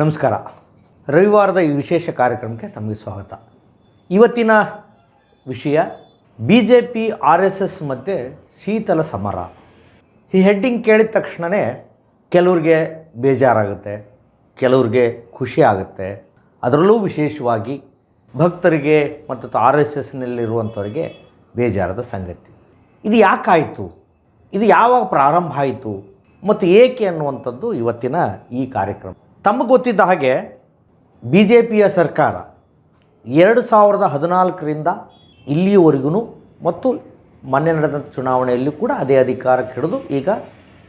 ನಮಸ್ಕಾರ. ರವಿವಾರದ ಈ ವಿಶೇಷ ಕಾರ್ಯಕ್ರಮಕ್ಕೆ ತಮಗೆ ಸ್ವಾಗತ. ಇವತ್ತಿನ ವಿಷಯ B J P R S S ಮಧ್ಯೆ ಶೀತಲ ಸಮರ. ಈ ಹೆಡ್ಡಿಂಗ್ ಕೇಳಿದ ತಕ್ಷಣವೇ ಕೆಲವ್ರಿಗೆ ಬೇಜಾರಾಗುತ್ತೆ, ಕೆಲವ್ರಿಗೆ ಖುಷಿ ಆಗುತ್ತೆ. ಅದರಲ್ಲೂ ವಿಶೇಷವಾಗಿ ಭಕ್ತರಿಗೆ ಮತ್ತು ಆರ್ ಎಸ್ ಎಸ್ನಲ್ಲಿರುವಂಥವ್ರಿಗೆ ಬೇಜಾರದ ಸಂಗತಿ. ಇದು ಯಾಕಾಯಿತು? ಇದು ಯಾವಾಗ ಪ್ರಾರಂಭ ಆಯಿತು? ಮತ್ತು ಏಕೆ ಅನ್ನುವಂಥದ್ದು ಇವತ್ತಿನ ಈ ಕಾರ್ಯಕ್ರಮ. ತಮಗೆ ಗೊತ್ತಿದ್ದ ಹಾಗೆ ಬಿ ಜೆ ಪಿಯ ಸರ್ಕಾರ ಎರಡು ಸಾವಿರದ ಹದಿನಾಲ್ಕರಿಂದ ಇಲ್ಲಿಯವರೆಗೂ ಮತ್ತು ಮೊನ್ನೆ ನಡೆದಂಥ ಚುನಾವಣೆಯಲ್ಲೂ ಕೂಡ ಅದೇ ಅಧಿಕಾರಕ್ಕೆ ಹಿಡಿದು ಈಗ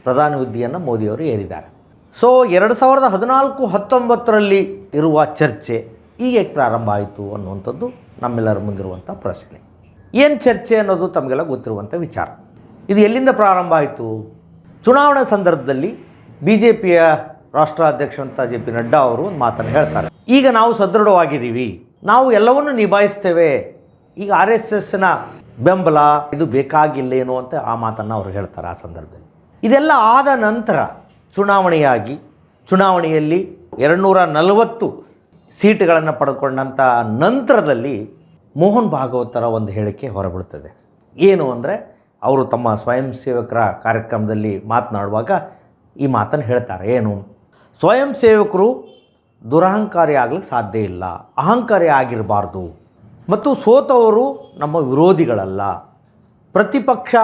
ಪ್ರಧಾನಿ ಹುದ್ದೆಯನ್ನು ಮೋದಿಯವರು ಏರಿದ್ದಾರೆ. ಸೊ ಎರಡು ಸಾವಿರದ ಹದಿನಾಲ್ಕು, ಹತ್ತೊಂಬತ್ತರಲ್ಲಿ ಇರುವ ಚರ್ಚೆ ಈಗ ಪ್ರಾರಂಭ ಆಯಿತು ಅನ್ನುವಂಥದ್ದು ನಮ್ಮೆಲ್ಲರ ಮುಂದಿರುವಂಥ ಪ್ರಶ್ನೆ. ಏನು ಚರ್ಚೆ ಅನ್ನೋದು ತಮಗೆಲ್ಲ ಗೊತ್ತಿರುವಂಥ ವಿಚಾರ. ಇದು ಎಲ್ಲಿಂದ ಪ್ರಾರಂಭ ಆಯಿತು? ಚುನಾವಣಾ ಸಂದರ್ಭದಲ್ಲಿ ಬಿ ಜೆ ಪಿಯ ರಾಷ್ಟ್ರಾಧ್ಯಕ್ಷರಂತ ಜೆ ಪಿ ನಡ್ಡಾ ಅವರು ಒಂದು ಮಾತನ್ನು ಹೇಳ್ತಾರೆ. ಈಗ ನಾವು ಸದೃಢವಾಗಿದ್ದೀವಿ. ನಾವು ಎಲ್ಲವನ್ನು ನಿಭಾಯಿಸ್ತೇವೆ. ಈಗ ಆರ್ ಎಸ್ ಎಸ್ನ ಬೆಂಬಲ ಇದು ಬೇಕಾಗಿಲ್ಲೇನೋ ಅಂತ ಆ ಮಾತನ್ನು ಅವರು ಹೇಳ್ತಾರೆ ಆ ಸಂದರ್ಭದಲ್ಲಿ. ಇದೆಲ್ಲ ಆದ ನಂತರ ಚುನಾವಣೆಯಾಗಿ, ಚುನಾವಣೆಯಲ್ಲಿ ಎರಡುನೂರ ನಲವತ್ತು ಸೀಟುಗಳನ್ನು ಪಡೆದುಕೊಂಡಂಥ ನಂತರದಲ್ಲಿ ಮೋಹನ್ ಭಾಗವತರ ಒಂದು ಹೇಳಿಕೆ ಹೊರಬಿಡುತ್ತದೆ ಏನು ಅಂದರೆ ಅವರು ತಮ್ಮ ಸ್ವಯಂ ಸೇವಕರ ಕಾರ್ಯಕ್ರಮದಲ್ಲಿ ಮಾತನಾಡುವಾಗ ಈ ಮಾತನ್ನು ಹೇಳ್ತಾರೆ. ಏನು? ಸ್ವಯಂ ಸೇವಕರು ದುರಹಂಕಾರಿ ಆಗ್ಲಿಕ್ಕೆ ಸಾಧ್ಯ ಇಲ್ಲ, ಅಹಂಕಾರಿ ಆಗಿರಬಾರ್ದು. ಮತ್ತು ಸೋತವರು ನಮ್ಮ ವಿರೋಧಿಗಳಲ್ಲ. ಪ್ರತಿಪಕ್ಷ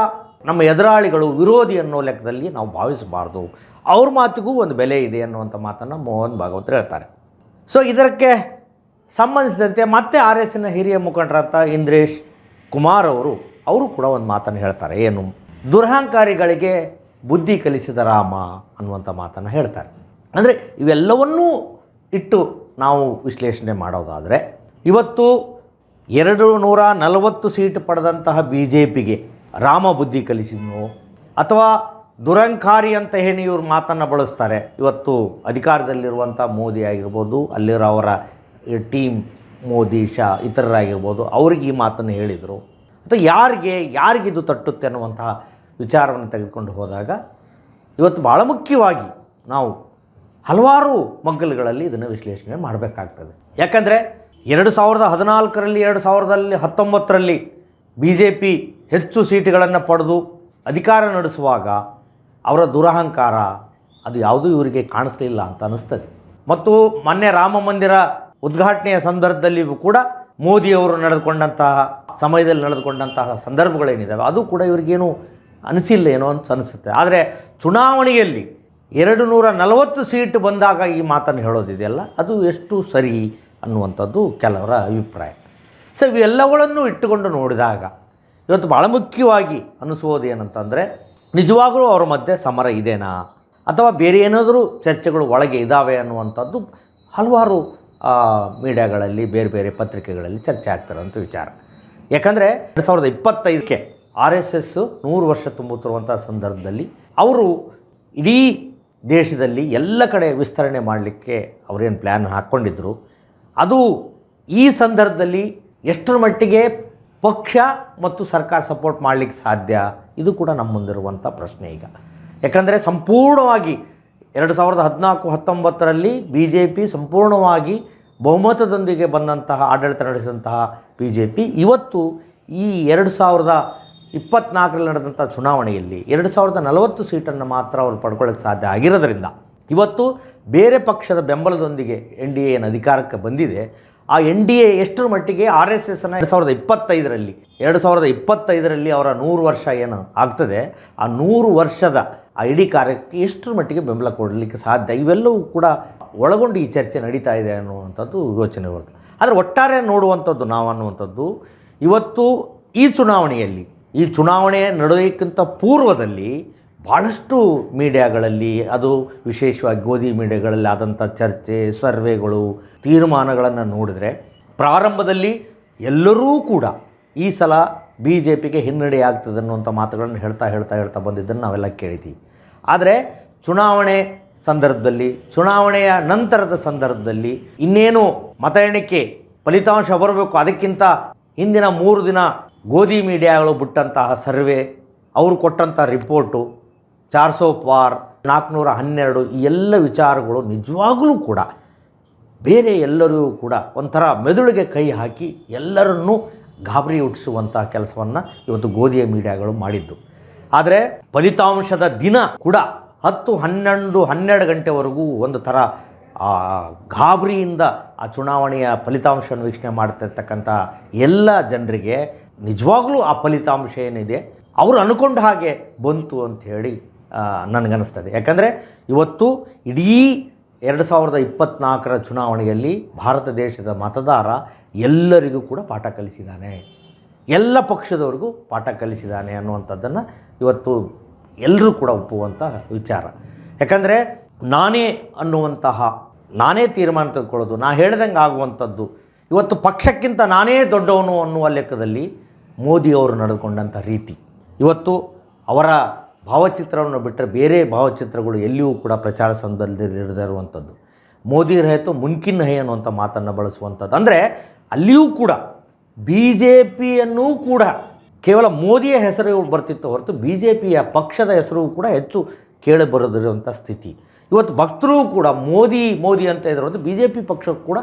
ನಮ್ಮ ಎದುರಾಳಿಗಳು ವಿರೋಧಿ ಅನ್ನೋ ಲೆಕ್ಕದಲ್ಲಿ ನಾವು ಭಾವಿಸಬಾರ್ದು. ಅವ್ರ ಮಾತಿಗೂ ಒಂದು ಬೆಲೆ ಇದೆ ಅನ್ನುವಂಥ ಮಾತನ್ನು ಮೋಹನ್ ಭಾಗವತ್ ಹೇಳ್ತಾರೆ. ಸೊ ಇದಕ್ಕೆ ಸಂಬಂಧಿಸಿದಂತೆ ಮತ್ತೆ ಆರ್ ಎಸ್ನ ಹಿರಿಯ ಮುಖಂಡರಂಥ ಇಂದ್ರೇಶ್ ಕುಮಾರ್ ಅವರು ಅವರು ಕೂಡ ಒಂದು ಮಾತನ್ನು ಹೇಳ್ತಾರೆ. ಏನು? ದುರಹಂಕಾರಿಗಳಿಗೆ ಬುದ್ಧಿ ಕಲಿಸಿದ ರಾಮ ಅನ್ನುವಂಥ ಮಾತನ್ನು ಹೇಳ್ತಾರೆ. ಅಂದರೆ ಇವೆಲ್ಲವನ್ನೂ ಇಟ್ಟು ನಾವು ವಿಶ್ಲೇಷಣೆ ಮಾಡೋದಾದರೆ ಇವತ್ತು ಎರಡು ನೂರ ನಲವತ್ತು ಸೀಟ್ ಪಡೆದಂತಹ ಬಿ ಜೆ ಪಿಗೆ ರಾಮ ಬುದ್ಧಿ ಕಲಿಸಿದ್ನು ಅಥವಾ ದುರಂಕಾರಿ ಅಂತ ಹೇಳಿ ಇವರು ಮಾತನ್ನು ಬಳಸ್ತಾರೆ. ಇವತ್ತು ಅಧಿಕಾರದಲ್ಲಿರುವಂಥ ಮೋದಿ ಆಗಿರ್ಬೋದು, ಅಲ್ಲಿರೋ ಅವರ ಟೀಮ್ ಮೋದಿ, ಶಾ ಇತರರಾಗಿರ್ಬೋದು, ಅವ್ರಿಗೆ ಈ ಮಾತನ್ನು ಹೇಳಿದರು. ಅಥವಾ ಯಾರಿಗೆ ಯಾರಿಗಿದು ತಟ್ಟುತ್ತೆ ಅನ್ನುವಂತಹ ವಿಚಾರವನ್ನು ತೆಗೆದುಕೊಂಡು ಹೋದಾಗ ಇವತ್ತು ಭಾಳ ಮುಖ್ಯವಾಗಿ ನಾವು ಹಲವಾರು ಮಗ್ಗಲುಗಳಲ್ಲಿ ಇದನ್ನು ವಿಶ್ಲೇಷಣೆ ಮಾಡಬೇಕಾಗ್ತದೆ. ಯಾಕಂದರೆ ಎರಡು ಸಾವಿರದ ಹದಿನಾಲ್ಕರಲ್ಲಿ, ಎರಡು ಸಾವಿರದಲ್ಲಿ ಹತ್ತೊಂಬತ್ತರಲ್ಲಿ ಬಿ ಜೆ ಪಿ ಹೆಚ್ಚು ಸೀಟುಗಳನ್ನು ಪಡೆದು ಅಧಿಕಾರ ನಡೆಸುವಾಗ ಅವರ ದುರಹಂಕಾರ ಅದು ಯಾವುದೂ ಇವರಿಗೆ ಕಾಣಿಸ್ಲಿಲ್ಲ ಅಂತ ಅನ್ನಿಸ್ತದೆ. ಮತ್ತು ಮೊನ್ನೆ ರಾಮ ಮಂದಿರ ಉದ್ಘಾಟನೆಯ ಸಂದರ್ಭದಲ್ಲಿಯೂ ಕೂಡ ಮೋದಿಯವರು ನಡೆದುಕೊಂಡಂತಹ, ಸಮಯದಲ್ಲಿ ನಡೆದುಕೊಂಡಂತಹ ಸಂದರ್ಭಗಳೇನಿದ್ದಾವೆ ಅದು ಕೂಡ ಇವರಿಗೇನು ಅನಿಸಿಲ್ಲ ಏನೋ ಅಂತ ಅನಿಸುತ್ತೆ ಆದರೆ ಚುನಾವಣೆಯಲ್ಲಿ ಎರಡು ನೂರ ನಲವತ್ತು ಸೀಟ್ ಬಂದಾಗ ಈ ಮಾತನ್ನು ಹೇಳೋದಿದೆಯಲ್ಲ, ಅದು ಎಷ್ಟು ಸರಿ ಅನ್ನುವಂಥದ್ದು ಕೆಲವರ ಅಭಿಪ್ರಾಯ. ಸೊ ಇವೆಲ್ಲವುಗಳನ್ನು ಇಟ್ಟುಕೊಂಡು ನೋಡಿದಾಗ ಇವತ್ತು ಭಾಳ ಮುಖ್ಯವಾಗಿ ಅನಿಸುವುದು ಏನಂತಂದರೆ, ನಿಜವಾಗಲೂ ಅವರ ಮಧ್ಯೆ ಸಮರ ಇದೆನಾ? ಅಥವಾ ಬೇರೆ ಏನಾದರೂ ಚರ್ಚೆಗಳು ಒಳಗೆ ಇದ್ದಾವೆ ಅನ್ನುವಂಥದ್ದು ಹಲವಾರು ಮೀಡಿಯಾಗಳಲ್ಲಿ ಬೇರೆ ಬೇರೆ ಪತ್ರಿಕೆಗಳಲ್ಲಿ ಚರ್ಚೆ ಆಗ್ತಿರೋಂಥ ವಿಚಾರ. ಯಾಕಂದರೆ ಎರಡು ಸಾವಿರದ ಇಪ್ಪತ್ತೈದಕ್ಕೆ ಆರ್ ಎಸ್ ಎಸ್ಸು ನೂರು ವರ್ಷ ತುಂಬುತ್ತಿರುವಂಥ ಸಂದರ್ಭದಲ್ಲಿ ಅವರು ಇಡೀ ದೇಶದಲ್ಲಿ ಎಲ್ಲ ಕಡೆ ವಿಸ್ತರಣೆ ಮಾಡಲಿಕ್ಕೆ ಅವರೇನು ಪ್ಲ್ಯಾನ್ ಹಾಕ್ಕೊಂಡಿದ್ದರು ಅದು ಈ ಸಂದರ್ಭದಲ್ಲಿ ಎಷ್ಟರ ಮಟ್ಟಿಗೆ ಪಕ್ಷ ಮತ್ತು ಸರ್ಕಾರ ಸಪೋರ್ಟ್ ಮಾಡಲಿಕ್ಕೆ ಸಾಧ್ಯ? ಇದು ಕೂಡ ನಮ್ಮ ಮುಂದಿರುವಂಥ ಪ್ರಶ್ನೆ ಈಗ. ಯಾಕಂದರೆ ಸಂಪೂರ್ಣವಾಗಿ ಎರಡು ಸಾವಿರದ ಹದಿನಾಲ್ಕು, ಹತ್ತೊಂಬತ್ತರಲ್ಲಿ ಬಿ ಜೆ ಪಿ ಸಂಪೂರ್ಣವಾಗಿ ಬಹುಮತದೊಂದಿಗೆ ಬಂದಂತಹ, ಆಡಳಿತ ನಡೆಸಿದಂತಹ ಬಿ ಜೆ ಪಿ ಇವತ್ತು ಈ ಎರಡು ಸಾವಿರದ ಇಪ್ಪತ್ನಾಲ್ಕರಲ್ಲಿ ನಡೆದಂಥ ಚುನಾವಣೆಯಲ್ಲಿ ಎರಡು ಸಾವಿರದ ನಲವತ್ತು ಸೀಟನ್ನು ಮಾತ್ರ ಅವರು ಪಡ್ಕೊಳ್ಳೋಕ್ಕೆ ಸಾಧ್ಯ ಆಗಿರೋದ್ರಿಂದ. ಇವತ್ತು ಬೇರೆ ಪಕ್ಷದ ಬೆಂಬಲದೊಂದಿಗೆ ಎನ್ ಡಿ ಎ ಅಧಿಕಾರಕ್ಕೆ ಬಂದಿದೆ, ಆ ಎನ್ ಡಿ ಎ ಎಷ್ಟರ ಮಟ್ಟಿಗೆ ಆರ್ ಎಸ್ ಎಸ್ನ ಎರಡು ಸಾವಿರದ ಇಪ್ಪತ್ತೈದರಲ್ಲಿ, ಎರಡು ಸಾವಿರದ ಇಪ್ಪತ್ತೈದರಲ್ಲಿ ಅವರ ನೂರು ವರ್ಷ ಏನು ಆಗ್ತದೆ, ಆ ನೂರು ವರ್ಷದ ಆ ಇಡೀ ಕಾರ್ಯಕ್ಕೆ ಎಷ್ಟರ ಮಟ್ಟಿಗೆ ಬೆಂಬಲ ಕೊಡಲಿಕ್ಕೆ ಸಾಧ್ಯ? ಇವೆಲ್ಲವೂ ಕೂಡ ಒಳಗೊಂಡು ಈ ಚರ್ಚೆ ನಡೀತಾ ಇದೆ ಅನ್ನುವಂಥದ್ದು ಯೋಚನೆ ಬರುತ್ತೆ ಆದರೆ ಒಟ್ಟಾರೆ ನೋಡುವಂಥದ್ದು, ನಾವು ಅನ್ನುವಂಥದ್ದು, ಇವತ್ತು ಈ ಚುನಾವಣೆಯಲ್ಲಿ ಈ ಚುನಾವಣೆ ನಡೆಯಕ್ಕಿಂತ ಪೂರ್ವದಲ್ಲಿ ಭಾಳಷ್ಟು ಮೀಡಿಯಾಗಳಲ್ಲಿ, ಅದು ವಿಶೇಷವಾಗಿ ಗೋಧಿ ಮೀಡಿಯಾಗಳಲ್ಲಿ ಆದಂಥ ಚರ್ಚೆ, ಸರ್ವೆಗಳು, ತೀರ್ಮಾನಗಳನ್ನು ನೋಡಿದರೆ ಪ್ರಾರಂಭದಲ್ಲಿ ಎಲ್ಲರೂ ಕೂಡ ಈ ಸಲ ಬಿ ಜೆ ಪಿಗೆ ಹಿನ್ನಡೆ ಆಗ್ತದೆ ಅನ್ನುವಂಥ ಮಾತುಗಳನ್ನು ಹೇಳ್ತಾ ಹೇಳ್ತಾ ಹೇಳ್ತಾ ಬಂದಿದ್ದನ್ನು ನಾವೆಲ್ಲ ಕೇಳಿದ್ದೀವಿ. ಆದರೆ ಚುನಾವಣೆ ಸಂದರ್ಭದಲ್ಲಿ, ಚುನಾವಣೆಯ ನಂತರದ ಸಂದರ್ಭದಲ್ಲಿ ಇನ್ನೇನು ಮತ ಎಣಿಕೆ ಫಲಿತಾಂಶ ಬರಬೇಕು ಅದಕ್ಕಿಂತ ಹಿಂದಿನ ಮೂರು ದಿನ ಗೋಧಿ ಮೀಡಿಯಾಗಳು ಬಿಟ್ಟಂತಹ ಸರ್ವೆ, ಅವರು ಕೊಟ್ಟಂಥ ರಿಪೋರ್ಟು ಚಾರ್ ಸೋ ಪಾರ್ ನಾಲ್ಕುನೂರ ಹನ್ನೆರಡು ಈ ಎಲ್ಲ ವಿಚಾರಗಳು ನಿಜವಾಗಲೂ ಕೂಡ ಬೇರೆ ಎಲ್ಲರೂ ಕೂಡ ಒಂಥರ ಮೆದುಳಿಗೆ ಕೈ ಹಾಕಿ ಎಲ್ಲರನ್ನೂ ಗಾಬರಿ ಹುಟ್ಟಿಸುವಂಥ ಕೆಲಸವನ್ನು ಇವತ್ತು ಗೋಧಿಯ ಮೀಡಿಯಾಗಳು ಮಾಡಿದ್ದು. ಆದರೆ ಫಲಿತಾಂಶದ ದಿನ ಕೂಡ ಹತ್ತು ಹನ್ನೊಂದು ಹನ್ನೆರಡು ಗಂಟೆವರೆಗೂ ಒಂದು ಥರ ಗಾಬರಿಯಿಂದ ಆ ಚುನಾವಣೆಯ ಫಲಿತಾಂಶವನ್ನು ವೀಕ್ಷಣೆ ಮಾಡ್ತಿರ್ತಕ್ಕಂಥ ಎಲ್ಲ ಜನರಿಗೆ ನಿಜವಾಗ್ಲೂ ಆ ಫಲಿತಾಂಶ ಏನಿದೆ? ಅವರು ಅನ್ಕೊಂಡ ಹಾಗೆ ಬಂತು ಅಂತ ಹೇಳಿ ನನಗನ್ನಿಸ್ತದೆ ಯಾಕಂದರೆ ಇವತ್ತು ಇಡೀ ಎರಡು ಸಾವಿರದ ಇಪ್ಪತ್ತ್ನಾಲ್ಕರ ಚುನಾವಣೆಯಲ್ಲಿ ಭಾರತ ದೇಶದ ಮತದಾರ ಎಲ್ಲರಿಗೂ ಕೂಡ ಪಾಠ ಕಲಿಸಿದ್ದಾನೆ. ಎಲ್ಲ ಪಕ್ಷದವರಿಗೂ ಪಾಠ ಕಲಿಸಿದ್ದಾನೆ ಅನ್ನುವಂಥದ್ದನ್ನು ಇವತ್ತು ಎಲ್ಲರೂ ಕೂಡ ಒಪ್ಪುವಂತಹ ವಿಚಾರ. ಯಾಕಂದರೆ ನಾನೇ ಅನ್ನುವಂತಹ, ನಾನೇ ತೀರ್ಮಾನ ತೆಗೆದುಕೊಳ್ಳೋದು, ನಾ ಹೇಳ್ದಂಗೆ ಆಗುವಂಥದ್ದು, ಇವತ್ತು ಪಕ್ಷಕ್ಕಿಂತ ನಾನೇ ದೊಡ್ಡವನು ಅನ್ನುವ ಲೆಕ್ಕದಲ್ಲಿ ಮೋದಿಯವರು ನಡೆದುಕೊಂಡಂಥ ರೀತಿ. ಇವತ್ತು ಅವರ ಭಾವಚಿತ್ರವನ್ನು ಬಿಟ್ಟರೆ ಬೇರೆ ಭಾವಚಿತ್ರಗಳು ಎಲ್ಲಿಯೂ ಕೂಡ ಪ್ರಚಾರ ಸಂದರ್ಭದಲ್ಲಿರದಿರುವಂಥದ್ದು ಮೋದಿ ರಹಿತು ಮುನ್ಕಿನ್ ಹೈ ಅನ್ನುವಂಥ ಮಾತನ್ನು ಬಳಸುವಂಥದ್ದು. ಅಂದರೆ ಅಲ್ಲಿಯೂ ಕೂಡ ಬಿ ಜೆ ಪಿಯನ್ನೂ ಕೂಡ ಕೇವಲ ಮೋದಿಯ ಹೆಸರು ಬರ್ತಿತ್ತು ಹೊರತು ಬಿ ಜೆ ಪಿಯ ಪಕ್ಷದ ಹೆಸರು ಕೂಡ ಹೆಚ್ಚು ಕೇಳಿ ಬರೋದಿರುವಂಥ ಸ್ಥಿತಿ. ಇವತ್ತು ಭಕ್ತರು ಕೂಡ ಮೋದಿ ಮೋದಿ ಅಂತ ಇದ್ರೆ ಬಿ ಜೆ ಪಿ ಪಕ್ಷಕ್ಕೂ ಕೂಡ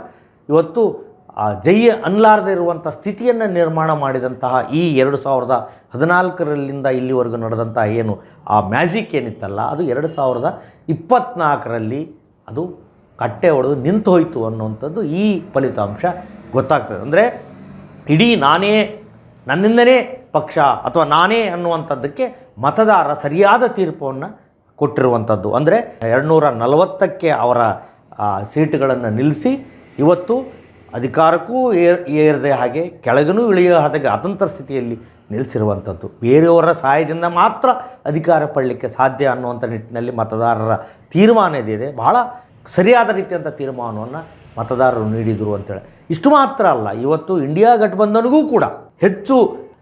ಇವತ್ತು ಆ ಜೈ ಅನ್ಲಾರದೆ ಇರುವಂಥ ಸ್ಥಿತಿಯನ್ನು ನಿರ್ಮಾಣ ಮಾಡಿದಂತಹ ಈ ಎರಡು ಸಾವಿರದ ಹದಿನಾಲ್ಕರಲ್ಲಿಂದ ಇಲ್ಲಿವರೆಗೂ ನಡೆದಂಥ ಏನು ಆ ಮ್ಯಾಜಿಕ್ ಏನಿತ್ತಲ್ಲ, ಅದು ಎರಡು ಸಾವಿರದ ಇಪ್ಪತ್ತ್ನಾಲ್ಕರಲ್ಲಿ ಅದು ಕಟ್ಟೆ ಹೊಡೆದು ನಿಂತು ಹೋಯಿತು ಅನ್ನುವಂಥದ್ದು ಈ ಫಲಿತಾಂಶ ಗೊತ್ತಾಗ್ತದೆ. ಅಂದರೆ ಇಡೀ ನಾನೇ, ನನ್ನಿಂದನೇ ಪಕ್ಷ ಅಥವಾ ನಾನೇ ಅನ್ನುವಂಥದ್ದಕ್ಕೆ ಮತದಾರ ಸರಿಯಾದ ತೀರ್ಪನ್ನು ಕೊಟ್ಟಿರುವಂಥದ್ದು. ಅಂದರೆ ಎರಡುನೂರ ನಲವತ್ತಕ್ಕೆ ಅವರ ಸೀಟುಗಳನ್ನು ನಿಲ್ಲಿಸಿ, ಇವತ್ತು ಅಧಿಕಾರಕ್ಕೂ ಏರ್, ಏರದೆ ಹಾಗೆ ಕೆಳಗನೂ ಇಳಿಯೋ ಹಾಗೆ ಅತಂತ್ರ ಸ್ಥಿತಿಯಲ್ಲಿ ನಿಲ್ಲಿಸಿರುವಂಥದ್ದು ಬೇರೆಯವರ ಸಹಾಯದಿಂದ ಮಾತ್ರ ಅಧಿಕಾರ ಪಡಲಿಕ್ಕೆ ಸಾಧ್ಯ ಅನ್ನುವಂಥ ನಿಟ್ಟಿನಲ್ಲಿ ಮತದಾರರ ತೀರ್ಮಾನ ಇದೆ ಬಹಳ ಸರಿಯಾದ ರೀತಿಯಂಥ ತೀರ್ಮಾನವನ್ನು ಮತದಾರರು ನೀಡಿದರು ಅಂತೇಳಿ. ಇಷ್ಟು ಮಾತ್ರ ಅಲ್ಲ, ಇವತ್ತು ಇಂಡಿಯಾ ಗಠಬಂಧನ್ಗೂ ಕೂಡ, ಹೆಚ್ಚು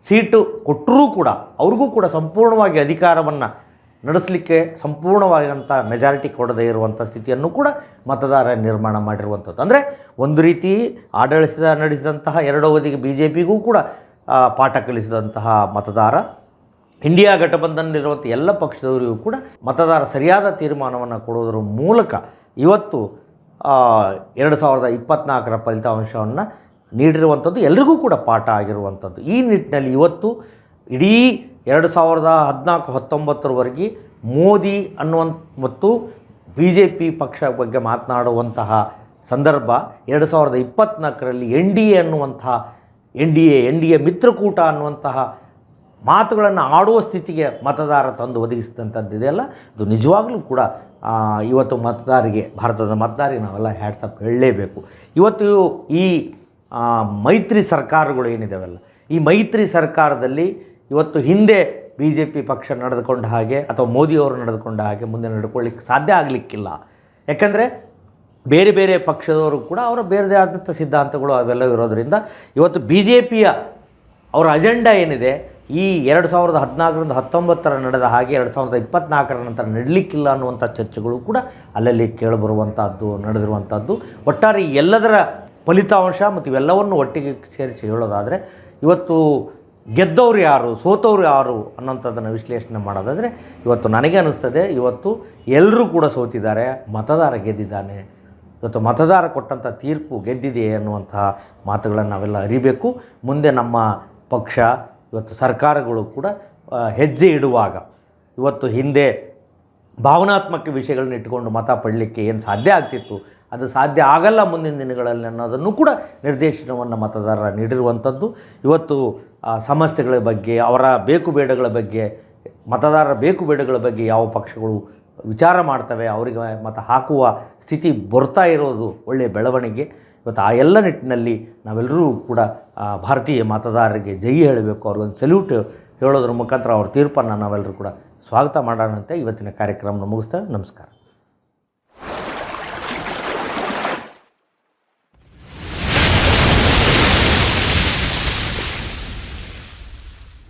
ಸೀಟು ಕೊಟ್ಟರೂ ಕೂಡ, ಅವ್ರಿಗೂ ಕೂಡ ಸಂಪೂರ್ಣವಾಗಿ ಅಧಿಕಾರವನ್ನು ನಡೆಸಲಿಕ್ಕೆ ಸಂಪೂರ್ಣವಾದಂಥ ಮೆಜಾರಿಟಿ ಕೊಡದೇ ಇರುವಂಥ ಸ್ಥಿತಿಯನ್ನು ಕೂಡ ಮತದಾರ ನಿರ್ಮಾಣ ಮಾಡಿರುವಂಥದ್ದು. ಅಂದರೆ ಒಂದು ರೀತಿ ಆಡಳಿತ ನಡೆಸಿದಂತಹ ಎರಡು ಅವಧಿಗೆ ಬಿ ಜೆ ಪಿಗೂ ಕೂಡ ಪಾಠ ಕಲಿಸಿದಂತಹ ಮತದಾರ ಇಂಡಿಯಾ ಘಟಬಂಧನಲ್ಲಿರುವಂಥ ಎಲ್ಲ ಪಕ್ಷದವರಿಗೂ ಕೂಡ ಮತದಾರ ಸರಿಯಾದ ತೀರ್ಮಾನವನ್ನು ಕೊಡೋದ್ರ ಮೂಲಕ ಇವತ್ತು ಎರಡು ಸಾವಿರದ ಇಪ್ಪತ್ನಾಲ್ಕರ ಫಲಿತಾಂಶವನ್ನು ನೀಡಿರುವಂಥದ್ದು ಎಲ್ರಿಗೂ ಕೂಡ ಪಾಠ ಆಗಿರುವಂಥದ್ದು. ಈ ನಿಟ್ಟಿನಲ್ಲಿ ಇವತ್ತು ಇಡೀ ಎರಡು ಸಾವಿರದ ಹದಿನಾಲ್ಕು ಹತ್ತೊಂಬತ್ತರವರೆಗೆ ಮೋದಿ ಅನ್ನುವಂಥ ಮತ್ತು ಬಿ ಜೆ ಪಿ ಪಕ್ಷ ಬಗ್ಗೆ ಮಾತನಾಡುವಂತಹ ಸಂದರ್ಭ ಎರಡು ಸಾವಿರದ ಇಪ್ಪತ್ತ್ನಾಲ್ಕರಲ್ಲಿ ಎನ್ ಡಿ ಎ ಅನ್ನುವಂತಹ N D A, N D A ಮಿತ್ರಕೂಟ ಅನ್ನುವಂತಹ ಮಾತುಗಳನ್ನು ಆಡುವ ಸ್ಥಿತಿಗೆ ಮತದಾರ ತಂದು ಒದಗಿಸಿದಂಥದ್ದಿದೆಯಲ್ಲ ಅದು ನಿಜವಾಗ್ಲೂ ಕೂಡ ಇವತ್ತು ಮತದಾರಿಗೆ, ಭಾರತದ ಮತದಾರಿಗೆ ನಾವೆಲ್ಲ ಹ್ಯಾಟ್ಸಪ್ ಹೇಳಲೇಬೇಕು. ಇವತ್ತು ಈ ಮೈತ್ರಿ ಸರ್ಕಾರಗಳು ಏನಿದಾವೆಲ್ಲ? ಈ ಮೈತ್ರಿ ಸರ್ಕಾರದಲ್ಲಿ ಇವತ್ತು ಹಿಂದೆ ಬಿ ಜೆ ಪಿ ಪಕ್ಷ ನಡೆದುಕೊಂಡ ಹಾಗೆ ಅಥವಾ ಮೋದಿಯವರು ನಡೆದುಕೊಂಡ ಹಾಗೆ ಮುಂದೆ ನಡ್ಕೊಳ್ಳಿಕ್ಕೆ ಸಾಧ್ಯ ಆಗಲಿಕ್ಕಿಲ್ಲ. ಯಾಕಂದರೆ ಬೇರೆ ಬೇರೆ ಪಕ್ಷದವರು ಕೂಡ ಅವರ ಬೇರೆದೇ ಆದಂಥ ಸಿದ್ಧಾಂತಗಳು ಅವೆಲ್ಲ ಇರೋದರಿಂದ ಇವತ್ತು ಬಿ ಜೆ ಪಿಯ ಅವರ ಅಜೆಂಡಾ ಏನಿದೆ, ಈ ಎರಡು ಸಾವಿರದ ಹದಿನಾಲ್ಕರಿಂದ ಹತ್ತೊಂಬತ್ತರ ನಡೆದ ಹಾಗೆ ಎರಡು ಸಾವಿರದ ಇಪ್ಪತ್ನಾಲ್ಕರ ನಂತರ ನಡಲಿಕ್ಕಿಲ್ಲ ಅನ್ನುವಂಥ ಚರ್ಚೆಗಳು ಕೂಡ ಅಲ್ಲಲ್ಲಿ ಕೇಳಿಬರುವಂಥದ್ದು, ನಡೆದಿರುವಂಥದ್ದು. ಒಟ್ಟಾರೆ ಎಲ್ಲದರ ಫಲಿತಾಂಶ ಮತ್ತು ಇವೆಲ್ಲವನ್ನು ಒಟ್ಟಿಗೆ ಸೇರಿಸಿ ಹೇಳೋದಾದರೆ, ಇವತ್ತು ಗೆದ್ದವ್ರು ಯಾರು, ಸೋತವ್ರು ಯಾರು ಅನ್ನೋಂಥದ್ದನ್ನು ವಿಶ್ಲೇಷಣೆ ಮಾಡೋದಾದರೆ ಇವತ್ತು ನನಗೆ ಅನ್ನಿಸ್ತದೆ ಇವತ್ತು ಎಲ್ಲರೂ ಕೂಡ ಸೋತಿದ್ದಾರೆ, ಮತದಾರ ಗೆದ್ದಿದ್ದಾನೆ. ಇವತ್ತು ಮತದಾರ ಕೊಟ್ಟಂಥ ತೀರ್ಪು ಗೆದ್ದಿದೆ ಅನ್ನುವಂತಹ ಮಾತುಗಳನ್ನು ನಾವೆಲ್ಲ ಅರಿಬೇಕು. ಮುಂದೆ ನಮ್ಮ ಪಕ್ಷ, ಇವತ್ತು ಸರ್ಕಾರಗಳು ಕೂಡ ಹೆಜ್ಜೆ ಇಡುವಾಗ, ಇವತ್ತು ಹಿಂದೆ ಭಾವನಾತ್ಮಕ ವಿಷಯಗಳನ್ನ ಇಟ್ಕೊಂಡು ಮತ ಪಡಲಿಕ್ಕೆ ಏನು ಸಾಧ್ಯ ಆಗ್ತಿತ್ತು? ಅದು ಸಾಧ್ಯ ಆಗಲ್ಲ ಮುಂದಿನ ದಿನಗಳಲ್ಲಿ ಅನ್ನೋದನ್ನು ಕೂಡ ನಿರ್ದೇಶನವನ್ನು ಮತದಾರರ ನೀಡಿರುವಂಥದ್ದು. ಇವತ್ತು ಸಮಸ್ಯೆಗಳ ಬಗ್ಗೆ, ಅವರ ಬೇಕು ಬೇಡಗಳ ಬಗ್ಗೆ, ಮತದಾರರ ಬೇಕು ಬೇಡಗಳ ಬಗ್ಗೆ ಯಾವ ಪಕ್ಷಗಳು ವಿಚಾರ ಮಾಡ್ತವೆ, ಅವರಿಗೆ ಮತ ಹಾಕುವ ಸ್ಥಿತಿ ಬರ್ತಾ ಇರೋದು ಒಳ್ಳೆಯ ಬೆಳವಣಿಗೆ. ಇವತ್ತು ಆ ಎಲ್ಲ ನಿಟ್ಟಿನಲ್ಲಿ ನಾವೆಲ್ಲರೂ ಕೂಡ ಭಾರತೀಯ ಮತದಾರರಿಗೆ ಜೈ ಹೇಳಬೇಕು. ಅವ್ರಿಗೊಂದು ಸಲ್ಯೂಟ್ ಹೇಳೋದ್ರ ಮುಖಾಂತರ ಅವ್ರ ತೀರ್ಪನ್ನು ನಾವೆಲ್ಲರೂ ಕೂಡ ಸ್ವಾಗತ ಮಾಡೋಣಂತೆ. ಇವತ್ತಿನ ಕಾರ್ಯಕ್ರಮನ ಮುಗಿಸ್ತೇವೆ. ನಮಸ್ಕಾರ.